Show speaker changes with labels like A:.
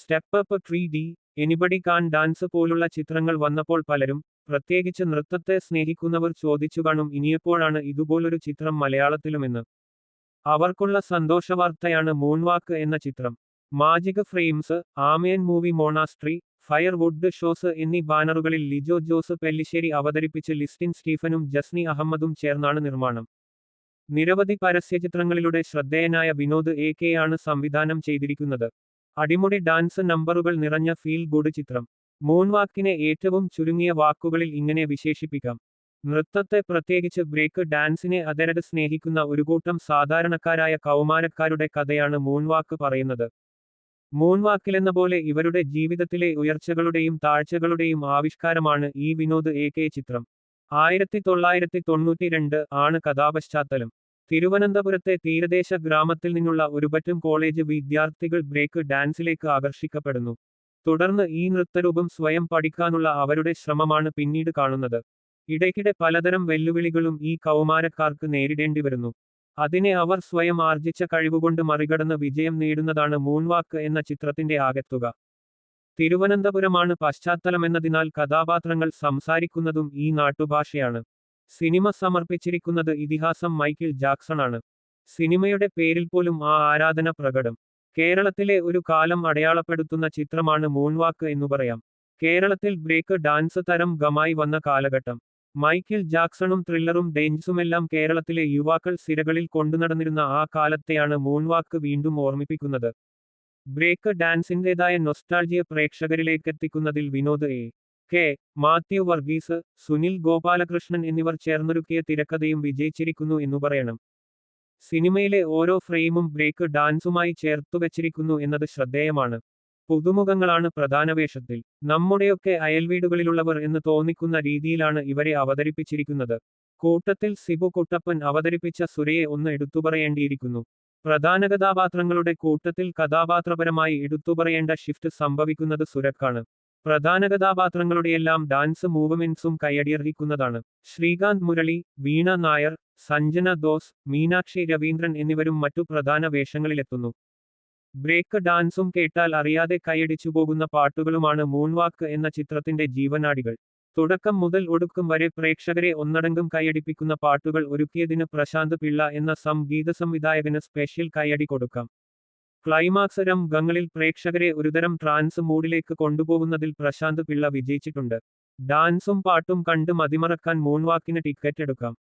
A: Step up three D anybody can dance പോലുള്ള ചിത്രങ്ങൾ വന്നപ്പോൾ പലരും പ്രത്യേകിച്ച് നൃത്തത്തെ സ്നേഹിക്കുന്നവർ ചോദിച്ചു കാണും ഇനിയെപ്പോഴാണ് ഇതുപോലൊരു ചിത്രം മലയാളത്തിലുമെന്ന്. അവർക്കുള്ള സന്തോഷവാർത്തയാണ് മൂൺവാക്ക് എന്ന ചിത്രം. മാജിക് ഫ്രെയിംസ് ആമയൻ movie monastery firewood shows എന്നീ ബാനറുകളിൽ ലിജോ ജോസ് പെല്ലിശ്ശേരി അവതരിപ്പിച്ച് ലിസ്റ്റിൻ സ്റ്റീഫനും ജസ്നി അഹമ്മദും ചേർന്നാണ് നിർമ്മാണം. നിരവധി പരസ്യചിത്രങ്ങളിലൂടെ ശ്രദ്ധേയനായ വിനോദ് എ കെ ആണ് സംവിധാനം ചെയ്തിരിക്കുന്നത്. അടിമുടി ഡാൻസ് നമ്പറുകൾ നിറഞ്ഞ ഫീൽ ഗുഡ് ചിത്രം. മൂൺവാക്കിനെ ഏറ്റവും ചുരുങ്ങിയ വാക്കുകളിൽ ഇങ്ങനെ വിശേഷിപ്പിക്കാം. നൃത്തത്തെ പ്രത്യേകിച്ച് ബ്രേക്ക് ഡാൻസിനെ അതരട് സ്നേഹിക്കുന്ന ഒരു കൂട്ടം സാധാരണക്കാരായ കൗമാരക്കാരുടെ കഥയാണ് മൂൺവാക്ക് പറയുന്നത്. മൂൺവാക്കിലെന്ന പോലെ ഇവരുടെ ജീവിതത്തിലെ ഉയർച്ചകളുടെയും താഴ്ചകളുടെയും ആവിഷ്കാരമാണ് ഈ വിനോദ് എ കെ ചിത്രം. ആയിരത്തി തൊള്ളായിരത്തി തൊണ്ണൂറ്റിരണ്ട് ആണ് കഥാപശ്ചാത്തലം. തിരുവനന്തപുരത്തെ തീരദേശ ഗ്രാമത്തിൽ നിന്നുള്ള ഒരുപറ്റം കോളേജ് വിദ്യാർത്ഥികൾ ബ്രേക്ക് ഡാൻസിലേക്ക് ആകർഷിക്കപ്പെടുന്നു. തുടർന്ന് ഈ നൃത്തരൂപം സ്വയം പഠിക്കാനുള്ള അവരുടെ ശ്രമമാണ് പിന്നീട് കാണുന്നത്. ഇടയ്ക്കിടെ പലതരം വെല്ലുവിളികളും ഈ കൗമാരക്കാർക്ക് നേരിടേണ്ടി വരുന്നു. അതിനെ അവർ സ്വയം ആർജിച്ച കഴിവുകൊണ്ട് മറികടന്ന് വിജയം നേടുന്നതാണ് മൂൺവാക്ക് എന്ന ചിത്രത്തിന്റെ ആകെത്തുക. തിരുവനന്തപുരമാണ് പശ്ചാത്തലമെന്നതിനാൽ കഥാപാത്രങ്ങൾ സംസാരിക്കുന്നതും ഈ നാട്ടുഭാഷയാണ്. സിനിമ സമർപ്പിച്ചിരിക്കുന്നത് ഇതിഹാസം മൈക്കിൾ ജാക്സൺ ആണ് സിനിമയുടെ പേരിൽ പോലും ആ ആരാധന പ്രകടം. കേരളത്തിലെ ഒരു കാലം അടയാളപ്പെടുത്തുന്ന ചിത്രമാണ് മൂൺവാക്ക് എന്നു പറയാം. കേരളത്തിൽ ബ്രേക്ക് ഡാൻസ് തരം ഗമായി വന്ന കാലഘട്ടം. മൈക്കിൾ ജാക്സണും ത്രില്ലറും ഡേഞ്ചുമെല്ലാം കേരളത്തിലെ യുവാക്കൾ സിരകളിൽ കൊണ്ടുനടന്നിരുന്ന ആ കാലത്തെയാണ് മൂൺവാക്ക് വീണ്ടും ഓർമ്മിപ്പിക്കുന്നത്. ബ്രേക്ക് ഡാൻസിന്റെതായ നൊസ്റ്റാൾജിയ പ്രേക്ഷകരിലേക്കെത്തിക്കുന്നതിൽ വിനോദ് എ. കെ. മാത്യു വർഗീസ് സുനിൽ ഗോപാലകൃഷ്ണൻ എന്നിവർ ചേർന്നൊരുക്കിയ തിരക്കഥയും വിജയിച്ചിരിക്കുന്നു എന്നു പറയണം. സിനിമയിലെ ഓരോ ഫ്രെയിമും ബ്രേക്ക് ഡാൻസുമായി ചേർത്തു ചേർത്തുവച്ചിരിക്കുന്നു എന്നത് ശ്രദ്ധേയമാണ്. പുതുമുഖങ്ങളാണ് പ്രധാന വേഷത്തിൽ നമ്മുടെയൊക്കെ അയൽവീടുകളിലുള്ളവർ എന്ന് തോന്നിക്കുന്ന രീതിയിലാണ് ഇവരെ അവതരിപ്പിച്ചിരിക്കുന്നത്. കൂട്ടത്തിൽ സിബു കുട്ടപ്പൻ അവതരിപ്പിച്ച സുരയെ ഒന്ന് എടുത്തുപറയേണ്ടിയിരിക്കുന്നു. പ്രധാന കഥാപാത്രങ്ങളുടെ കൂട്ടത്തിൽ കഥാപാത്രപരമായി എടുത്തുപറയേണ്ട ഷിഫ്റ്റ് സംഭവിക്കുന്നത് സുരക്കാണ്. പ്രധാന കഥാപാത്രങ്ങളുടെയെല്ലാം ഡാൻസ് മൂവ്മെന്റ്സും കൈയടിയർഹിക്കുന്നതാണ്. ശ്രീകാന്ത് മുരളി വീണ നായർ സഞ്ജന ദോസ് മീനാക്ഷി രവീന്ദ്രൻ എന്നിവരും മറ്റു പ്രധാന വേഷങ്ങളിലെത്തുന്നു. ബ്രേക്ക് ഡാൻസും കേട്ടാൽ അറിയാതെ കൈയടിച്ചു പോകുന്ന പാട്ടുകളുമാണ് മൂൺവാക്ക് എന്ന ചിത്രത്തിന്റെ ജീവനാടികൾ. തുടക്കം മുതൽ ഒടുക്കം വരെ പ്രേക്ഷകരെ ഒന്നടങ്കം കൈയടിപ്പിക്കുന്ന പാട്ടുകൾ ഒരുക്കിയതിന് പ്രശാന്ത് പിള്ള എന്ന സംഗീത സംവിധായകന് സ്പെഷ്യൽ കൈയടി കൊടുക്കാം. ക്ലൈമാക്സ് രംഗങ്ങളിൽ പ്രേക്ഷകരെ ഒരുതരം ട്രാൻസ് മൂഡിലേക്ക് കൊണ്ടുപോകുന്നതിൽ പ്രശാന്ത് പിള്ള വിജയിച്ചിട്ടുണ്ട്. ഡാൻസും പാട്ടും കണ്ട് മതിമറക്കാൻ മൂൺവാക്കിന് ടിക്കറ്റ് എടുക്കാം.